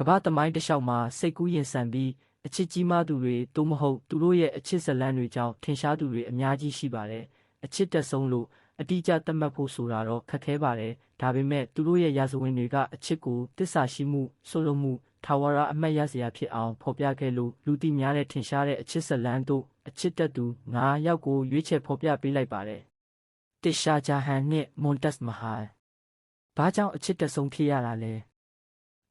ကမ္ဘာသမိုင်းတစ်လျှောက်မှာစိတ်ကူးရင်ဆန်ပြီးအချစ်ကြီးမားသူတွေသို့မဟုတ်သူတို့ရဲ့အချစ်ဇလန်းတွေကြောင့်ထင်ရှားသူတွေအများကြီးရှိပါတယ်အချစ်တက်ဆုံးလို့အတိအကျသတ်မှတ်ဖို့ဆိုတာတော့ခက်ခဲပါတယ်ဒါပေမဲ့သူတို့ရဲ့ရာဇဝင်တွေကအချစ်ကိုတစ္ဆာရှိမှုဆိုလိုမှုထာဝရအမတ်ရစရာဖြစ်အောင်ဖော်ပြခဲ့လို့လူသိများတဲ့ထင်ရှားတဲ့အချစ်ဇလန်းတို့အချစ်တက်သူ9ယောက်ကိုရွေးချယ်ဖော်ပြပေးလိုက်ပါတယ်တစ်ရှာဂျာဟန်နဲ့မွန်တက်စ်မဟာဘာကြောင့်အချစ်တက်ဆုံးဖြစ်ရတာလဲ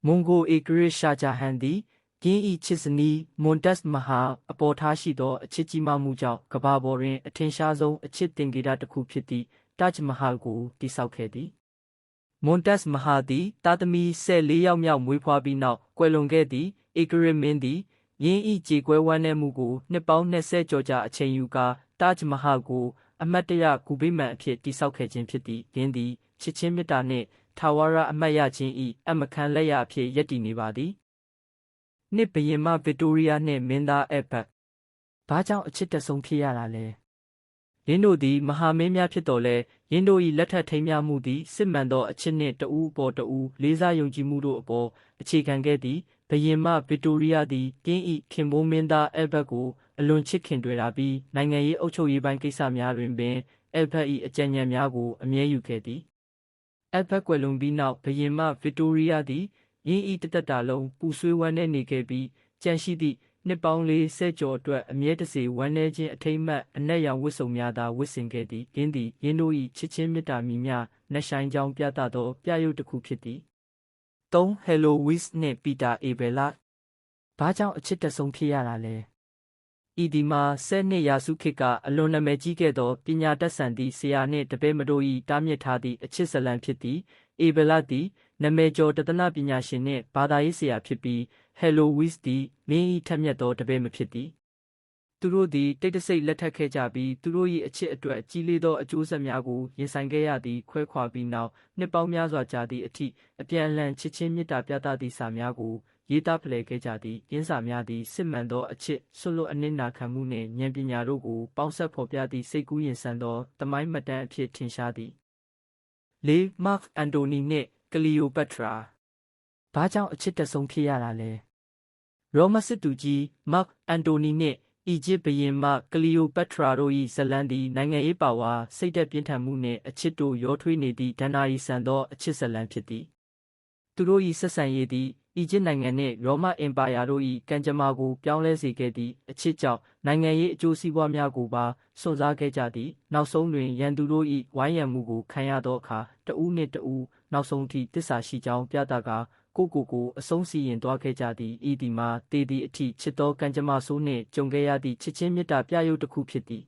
မွန်ဂိုအေဂရစ်ရှာဂျာဟန်သည်ကင်းဤချစ်စနီးမွန်တက်စ်မဟာအပေါ်ထားရှိသောအချစ်ကြီးမားမှုကြောင့်ကမ္ဘာပေါ်တွင်အထင်ရှားဆုံးအချစ်တင်ဂီတာတစ်ခုဖြစ်သည့်တာဂျ်မဟာကိုတည်ဆောက်ခဲ့သည်မွန်တက်စ်မဟာသည်တာသမီ14ယောက်မြောက်မွေးဖွားပြီးနောက်ကွယ်လွန်ခဲ့သည့်အေဂရစ်မင်းသည်ယင်းဤကြေကွဲဝမ်းနည်းမှုကိုနှစ်ပေါင်း20ကျော်ကြာအချိန်ယူကာတာဂျ်မဟာကို အမတ်တရဂူဗိမာန်အဖြစ်တည်ဆောက်ခဲ့ခြင်းဖြစ်သည်ယင်းသည်ချစ်ချင်းမေတ္တာနှင့်ထာဝရအမတ်ရခြင်းဤအမခံလက်ရအဖြစ်ယက်တည်နေပါသည်နှစ်ဘရင်မဗစ်တိုးရီးယားနှင့်မင်းသားအဘတ်ဘာကြောင့်အချစ်တဆုံးဖြစ်ရတာလဲယင်းတို့သည်မဟာမင်းများဖြစ်တော်လဲယင်းတို့၏လက်ထပ်ထိမ်းမြမှုသည်စစ်မှန်သောအချစ်နှင့်တဦးအပေါ်တဦးလေးစားယုံကြည်မှုတို့အပေါ်အခြေခံခဲ့သည်ဘရင်မဗစ်တိုးရီးယားသည်ကင်းဤခင်ဘိုးမင်းသားအဘတ်ကို အလွန်ချစ်ခင်တွေ့လာပြီးနိုင်ငံရေးအုပ်ချုပ်ရေးပိုင်းကိစ္စများတွင်ပင်အဘတ်၏အကြံဉာဏ်များကိုအမြဲယူခဲ့သည်အဘတ်ကွယ်လွန်ပြီးနောက်ဘရင်မဗစ်တိုးရီးယားသည်ရင်းဤတသက်တာလုံးပူဆွေးဝမ်းနည်းနေခဲ့ပြီးကြံရှိသည့်နှစ်ပေါင်းလေးဆယ်ကျော်အတွက်အမြဲတစေဝမ်းနည်းခြင်းအထိမ့်မှတ်အနက်ရောင်ဝတ်စုံများသာဝတ်ဆင်ခဲ့သည်ရင်းသည်ရင်းတို့၏ချစ်ချင်းမေတ္တာမြည်များနှဆိုင်ကြောင်းပြသသောပြရုပ်တစ်ခုဖြစ်သည်3 Hello Wiz နှင့် Peter Abela ဘာကြောင့်အချစ်တဆုံးဖြစ်ရတာလဲ ဤဒီမှာဆယ်နှစ်ရာစုခေတ်ကအလွန်နာမည်ကြီးခဲ့သောပညာတတ်ဆန်သည့်ဆရာနှင့်တပည့်မတို့၏တားမြစ်ထားသည့်အချစ်ဇလံဖြစ်သည်အေဘလတ်သည်နာမည်ကျော်တသနာပညာရှင်နှင့်ဘာသာရေးဆရာဖြစ်ပြီး Hello Wiz သည်မင်း၏ထက်မြက်သောတပည့်မဖြစ်သည်သူတို့သည်တိတ်တဆိတ်လက်ထပ်ခဲ့ကြပြီးသူတို့၏အချစ်အတွက်ကြီးလေးသောအကျိုးဆက်များကိုရင်ဆိုင်ခဲ့ရသည့်ခွဲခွာပြီးနောက်နှစ်ပေါင်းများစွာကြာသည့်အထိအပြန်အလှန်ချစ်ချင်းမေတ္တာပြသသည့်စာများကို ရေးသားဖလှယ်ခဲ့ကြသည့်ရင်းစာများသည်စစ်မှန်သောအချစ်ဆွလွတ်အနစ်နာခံမှုနှင့်ဉာဏ်ပညာတို့ကိုပေါင်းစပ်ဖော်ပြသည့်စိတ်ကူးရင်ဆန်သောတမိုင်းမှတ်တမ်းအဖြစ်ထင်ရှားသည်လေးမတ်အန်တိုနီနှင့်ကလီယိုပက်ထရာဘာကြောင့်အချစ်တဆုံးဖြစ်ရတာလဲရောမစစ်သူကြီးမတ်အန်တိုနီနှင့်အီဂျစ်ဘုရင်မကလီယိုပက်ထရာတို့၏ဇလန်သည်နိုင်ငံရေးပါဝါစိတ်သက်ပြင်းထန်မှုနှင့်အချစ်တို့ရောထွေးနေသည့်ဒဏ္ဍာရီဆန်သောအချစ်ဇလန်ဖြစ်သည်သူတို့၏ဆက်ဆံရေးသည် အီဂျစ်နိုင်ငံနှင့်ရောမအင်ပါယာတို့၏ကံကြမ္မာကိုပြောင်းလဲစေခဲ့သည့်အချစ်ကြောင့်နိုင်ငံရေးအကျိုးစီးပွားများကိုပါစွန့်စားခဲ့ကြသည်နောက်ဆုံးတွင်ရန်သူတို့၏ဝိုင်းရံမှုကိုခံရသောအခါတဦးနှင့်တဦးနောက်ဆုံးထိတစ္ဆာရှိကြောင်းပြသကာကိုကိုကိုအဆုံးစီရင်သွားခဲ့ကြသည်ဤဒီမှာတေဒီအထိချစ်သောကံကြမ္မာဆိုးနှင့်ကြုံခဲ့ရသည့်ချစ်ချင်းမေတ္တာပြရုပ်တစ်ခုဖြစ်သည်